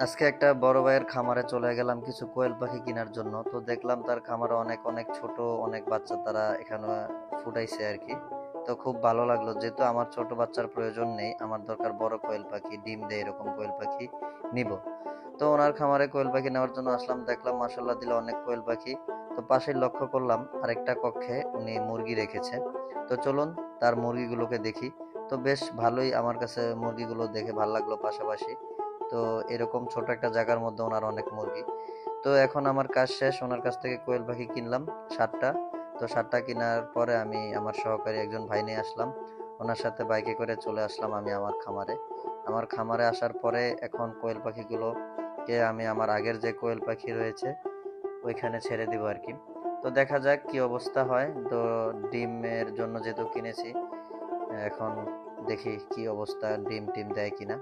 আজকে একটা বড় ভাইয়ের খামারে চলে গেলাম কিছু কোয়েল পাখি কেনার জন্য। তো দেখলাম তার খামারে অনেক অনেক ছোট, অনেক বাচ্চা তারা এখানে ফুটাইছে আর কি। তো খুব ভালো লাগল, যেহেতু আমার ছোট বাচ্চার প্রয়োজন নেই, আমার দরকার বড় কোয়েল পাখি, ডিম দেয় এরকম কোয়েল পাখি নিব। তো ওনার খামারে কোয়েল পাখি নেওয়ার জন্য আসলাম, দেখলাম মাসাল্লাহ দিলে অনেক কোয়েল পাখি। তো পাশেই লক্ষ্য করলাম আরেকটা কক্ষে উনি মুরগি রেখেছে। তো চলুন তার মুরগিগুলোকে দেখি। তো বেশ ভালোই আমার কাছে মুরগিগুলো দেখে ভালো লাগল পাশাপাশি। তো এরকম ছোট একটা জায়গার মধ্যে ওনার অনেক মুরগি। তো এখন আমার কাজ শেষ, ওনার কাছ থেকে কোয়েল পাখি কিনলাম সাতটা তো সাতটা কেনার পরে আমি আমার সহকারী একজন ভাই নিয়ে আসলাম। ওনার সাথে বাইকে করে চলে আসলাম আমি আমার খামারে। আমার খামারে আসার পরে এখন কোয়েল পাখিগুলোকে আমি আমার আগের যে কোয়েল পাখি রয়েছে, ওইখানে ছেড়ে দিব আর কি। তো দেখা যাক কি অবস্থা হয়। তো ডিমের জন্য যেহেতু কিনেছি, এখন দেখি কি অবস্থা ডিম টিম দেয় কিনা।